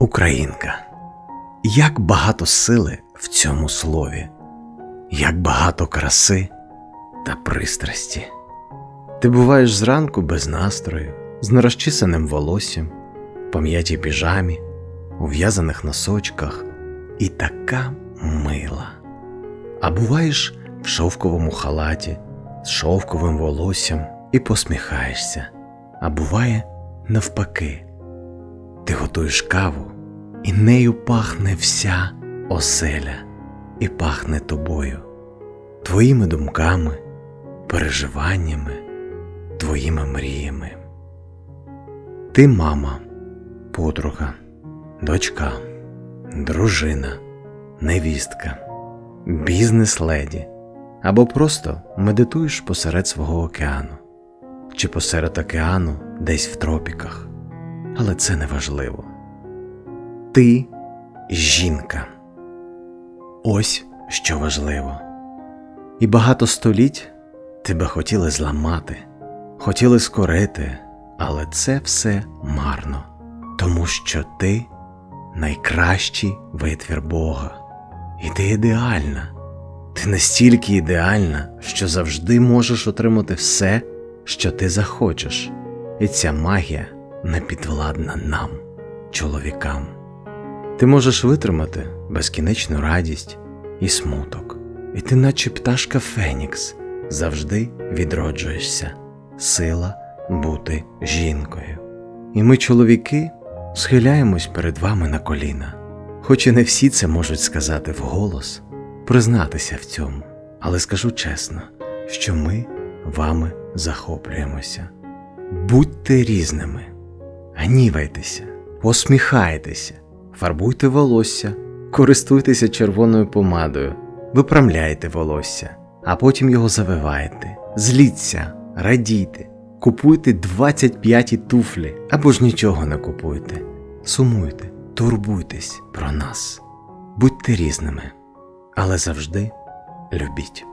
Українка. Як багато сили в цьому слові, як багато краси та пристрасті. Ти буваєш зранку без настрою, з нерозчисаним волоссям, в пам'ятій піжамі, у в'язаних носочках і така мила. А буваєш в шовковому халаті з шовковим волоссям і посміхаєшся, а буває навпаки. Ти готуєш каву, і нею пахне вся оселя, і пахне тобою, твоїми думками, переживаннями, твоїми мріями. Ти мама, подруга, дочка, дружина, невістка, бізнес-леді або просто медитуєш посеред свого океану чи посеред океану десь в тропіках але це не важливо. Ти жінка. Ось що важливо. І багато століть тебе хотіли зламати, хотіли скорити, але це все марно, тому що ти найкращий витвір Бога, і ти ідеальна. Ти настільки ідеальна, що завжди можеш отримати все, що ти захочеш, і ця магія не підвладна нам, чоловікам. Ти можеш витримати безкінечну радість і смуток, і ти, наче пташка Фенікс, завжди відроджуєшся, сила бути жінкою. І ми, чоловіки, схиляємось перед вами на коліна, хоч і не всі це можуть сказати вголос, признатися в цьому, але скажу чесно, що ми вами захоплюємося. Будьте різними. Гнівайтеся, посміхайтеся, фарбуйте волосся, користуйтеся червоною помадою, виправляйте волосся, а потім його завивайте, зліться, радійте, купуйте 25 туфлі або ж нічого не купуйте. Сумуйте, турбуйтесь про нас, будьте різними, але завжди любіть.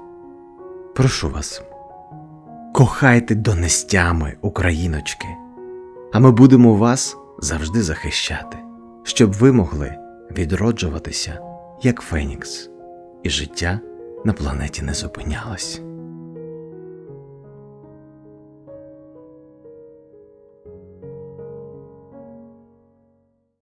Прошу вас, кохайте донестями, україночки а ми будемо вас завжди захищати, щоб ви могли відроджуватися як Фенікс, і життя на планеті не зупинялось.